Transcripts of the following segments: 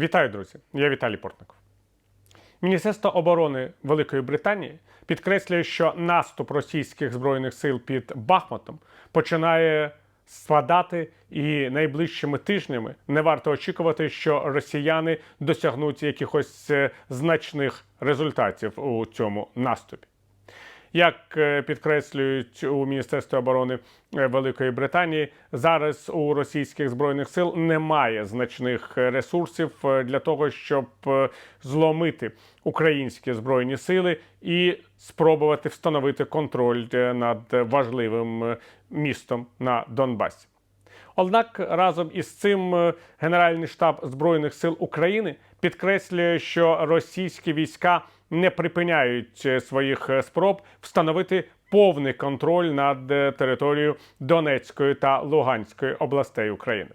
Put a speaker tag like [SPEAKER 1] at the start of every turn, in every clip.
[SPEAKER 1] Вітаю, друзі! Я Віталій Портников. Міністерство оборони Великої Британії підкреслює, що наступ російських збройних сил під Бахмутом починає спадати, і найближчими тижнями не варто очікувати, що росіяни досягнуть якихось е, значних результатів у цьому наступі. Як е, підкреслюють у Міністерстві оборони е, Великої Британії, зараз у російських збройних сил немає значних ресурсів е, для того, щоб зломити українські збройні сили і спробувати встановити контроль над важливим містом на Донбасі. Однак разом із цим е, Генеральний штаб Збройних сил України підкреслює, що російські війська не припиняють е, своїх е, спроб встановити повний контроль над територією Донецької та Луганської областей України.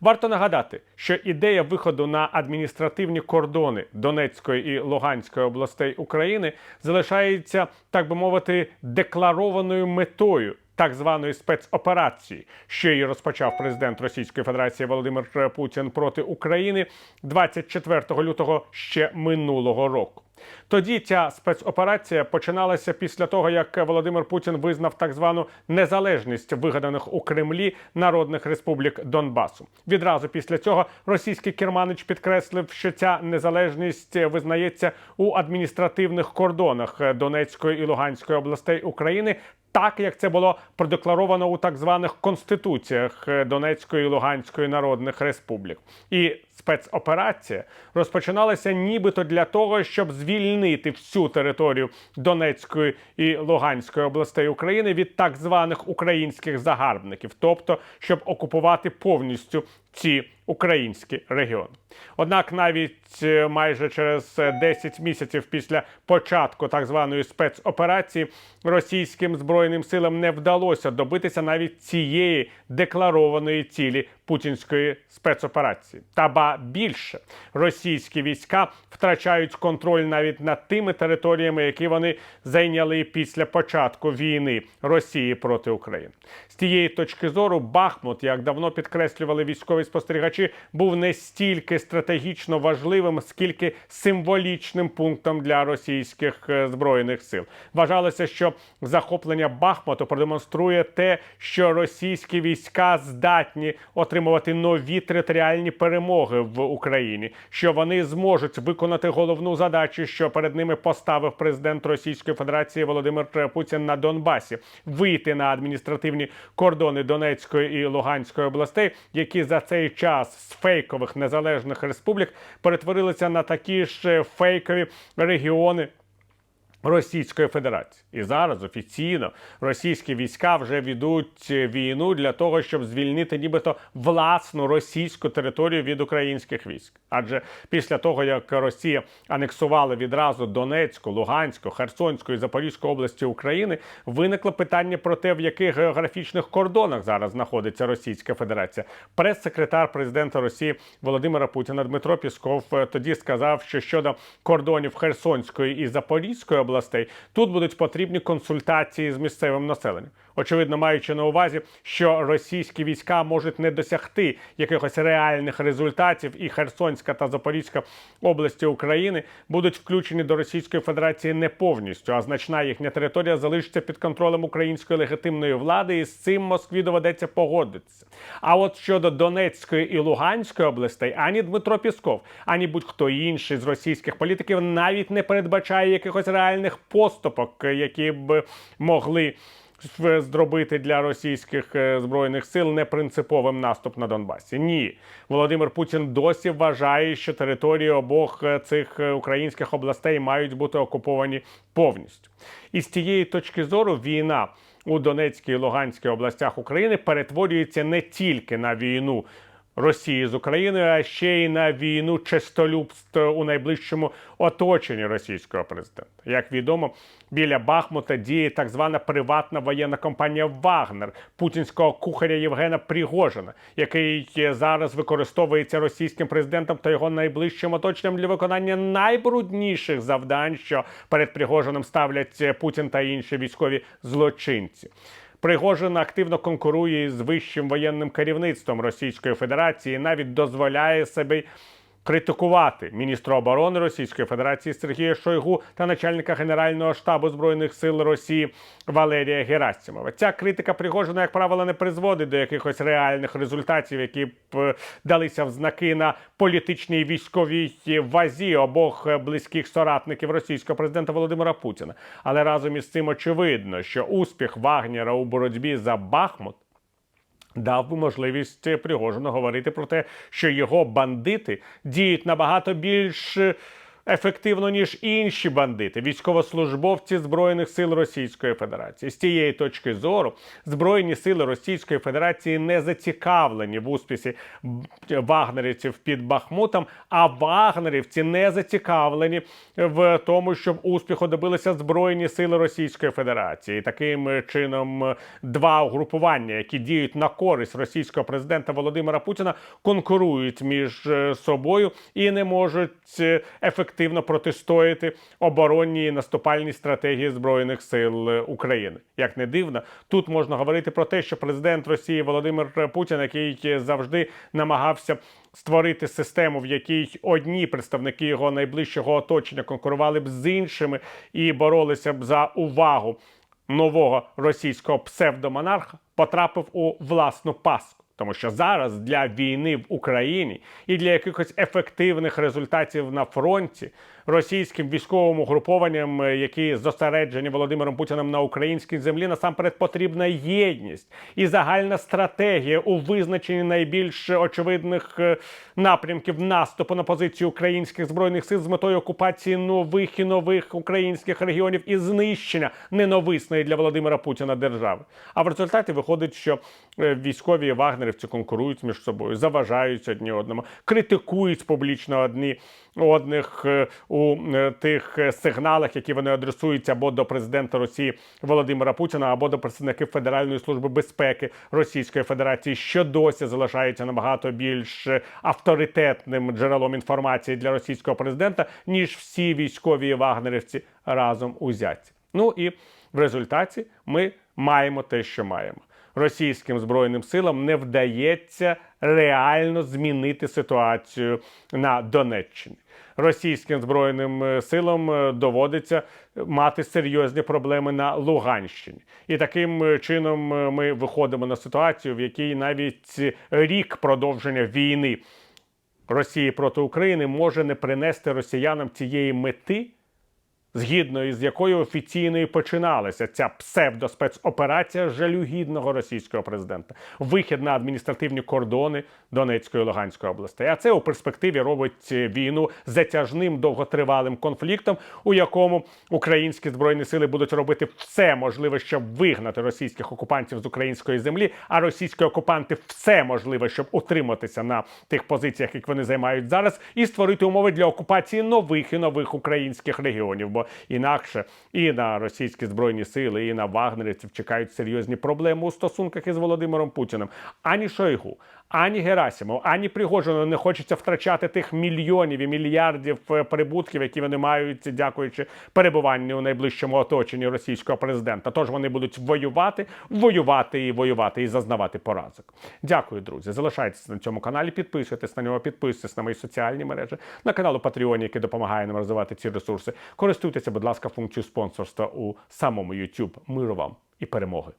[SPEAKER 1] Варто нагадати, що ідея виходу на адміністративні кордони Донецької і Луганської областей України залишається, так би мовити, декларованою метою так званої спецоперації, що її розпочав президент Російської Федерації Володимир Путін проти України 24 лютого ще минулого року. Тоді ця спецоперація починалася після того, як Володимир Путін визнав так звану незалежність вигаданих у Кремлі народних республік Донбасу. Відразу після цього російський керманич підкреслив, що ця незалежність визнається у адміністративних кордонах Донецької і Луганської областей України. Так як це було продекларовано у так званих конституціях Донецької і Луганської народних республік, і спецоперація розпочиналася нібито для того, щоб звільнити всю територію Донецької і Луганської областей України від так званих українських загарбників, тобто щоб окупувати повністю ці українські регіони. Однак навіть е, майже через е, 10 місяців після початку так званої спецоперації російським збройним силам не вдалося добитися навіть цієї декларованої цілі путінської спецоперації. Та ба більше російські війська втрачають контроль навіть над тими територіями, які вони зайняли після початку війни Росії проти України. З тієї точки зору Бахмут, як давно підкреслювали військові спостерігачі, був не стільки стратегічно важливим, скільки символічним пунктом для російських е, збройних сил. Вважалося, що захоплення Бахмуту продемонструє те, що російські війська здатні отримувати нові територіальні перемоги в Україні, що вони зможуть виконати головну задачу, що перед ними поставив президент Російської Федерації Володимир Путін на Донбасі, вийти на адміністративні кордони Донецької і Луганської областей, які за цей час з фейкових незалежних республік перетворилися на такі ж фейкові регіони. Російської Федерації і зараз офіційно російські війська вже ведуть війну для того, щоб звільнити нібито власну російську територію від українських військ. Адже після того як Росія анексувала відразу Донецьку, Луганську, Херсонську і Запорізьку області України, виникло питання про те, в яких географічних кордонах зараз знаходиться Російська Федерація. Прес-секретар президента Росії Володимира Путіна Дмитро Пісков е, тоді сказав, що щодо кордонів Херсонської і Запорізької областей тут будуть потрібні консультації з місцевим населенням. Очевидно, маючи на увазі, що російські війська можуть не досягти якихось реальних результатів, і Херсонська та Запорізька області України будуть включені до Російської Федерації не повністю, а значна їхня територія залишиться під контролем української легітимної влади, і з цим Москві доведеться погодитися. А от щодо Донецької і Луганської областей, ані Дмитро Пісков, ані будь-хто інший з російських політиків навіть не передбачає якихось реальних поступок, які б могли зробити для російських е, збройних сил непринциповим наступ на Донбасі. Ні, Володимир Путін досі вважає, що території обох е, цих е, українських областей мають бути окуповані повністю. І з цієї точки зору війна у Донецькій і Луганській областях України перетворюється не тільки на війну Росії з Україною, а ще й на війну честолюбств у найближчому оточенні російського президента. Як відомо, біля Бахмута діє так звана приватна воєнна компанія Вагнер путінського кухаря Євгена Пригожина, який зараз використовується російським президентом та його найближчим оточенням для виконання найбрудніших завдань, що перед Пригожиним ставлять Путін та інші військові злочинці. Пригожин активно конкурує з вищим воєнним керівництвом Російської Федерації, навіть дозволяє собі критикувати міністра оборони Російської Федерації Сергія Шойгу та начальника Генерального штабу збройних сил Росії Валерія Герасимова. Ця критика Пригожина, як правило, не призводить до якихось реальних результатів, які б е, далися в знаки на політичній військовій вазі обох е, близьких соратників російського президента Володимира Путіна. Але разом із цим очевидно, що успіх Вагнера у боротьбі за Бахмут дав би можливість Пригожину говорити про те, що його бандити діють набагато більш е, ефективно, ніж інші бандити, військовослужбовці Збройних сил Російської Федерації. З цієї точки зору Збройні сили Російської Федерації не зацікавлені в успісі вагнерівців під Бахмутом, а вагнерівці не зацікавлені в тому, щоб успіху добилися Збройні сили Російської Федерації. Таким чином, два угрупування, які діють на користь російського президента Володимира Путіна, конкурують між е, собою і не можуть е, ефективно протистояти оборонній наступальній стратегії збройних сил е, України. Як не дивно, тут можна говорити про те, що президент Росії Володимир Путін, який завжди намагався створити систему, в якій одні представники його найближчого оточення конкурували б з іншими і боролися б за увагу нового російського псевдомонарха, потрапив у власну паску. Тому що зараз для війни в Україні і для якихось ефективних результатів на фронті російським військовим угрупованням, е, які зосереджені Володимиром Путіним на українській землі, насамперед потрібна єдність і загальна стратегія у визначенні найбільш очевидних е, напрямків наступу на позицію українських збройних сил з метою окупації нових і нових українських регіонів і знищення ненависної для Володимира Путіна держави. А в результаті виходить, що е, військові і вагнерівці конкурують між собою, заважають одні одному, критикують публічно одні одних е, у е, тих е, сигналах, які вони адресують або до президента Росії Володимира Путіна, або до представників Федеральної служби безпеки Російської Федерації, що досі залишається набагато більш авторитетним джерелом інформації для російського президента, ніж всі військові вагнерівці разом узяті. Ну і в результаті ми маємо те, що маємо. Російським збройним силам не вдається реально змінити ситуацію на Донеччині. Російським збройним е, силам е, доводиться мати серйозні проблеми на Луганщині, і таким е, чином ми виходимо на ситуацію, в якій навіть рік продовження війни Росії проти України може не принести росіянам цієї мети, згідно із якою офіційно і починалася ця псевдоспецоперація жалюгідного російського президента, вихід на адміністративні кордони Донецької і Луганської областей. А це у перспективі робить війну затяжним довготривалим конфліктом, у якому українські збройні сили будуть робити все можливе, щоб вигнати російських окупантів з української землі, а російські окупанти все можливе, щоб утриматися на тих позиціях, які вони займають зараз, і створити умови для окупації нових і нових українських регіонів. Бо інакше і на російські збройні сили, і на вагнерівців чекають серйозні проблеми у стосунках із Володимиром Путіним. Ані Шойгу, ані Герасимов, ані Пригожину не хочеться втрачати тих мільйонів і мільярдів е, прибутків, які вони мають, дякуючи перебуванню у найближчому оточенні російського президента. Тож вони будуть воювати, воювати і воювати і зазнавати поразок. Дякую, друзі. Залишайтеся на цьому каналі, підписуйтесь на нього, підписуйтесь на мої соціальні мережі, на канал у Patreon, який допомагає нам розвивати ці ресурси. Користуйтеся, будь ласка, функцією спонсорства у самому YouTube. Миру вам і перемоги.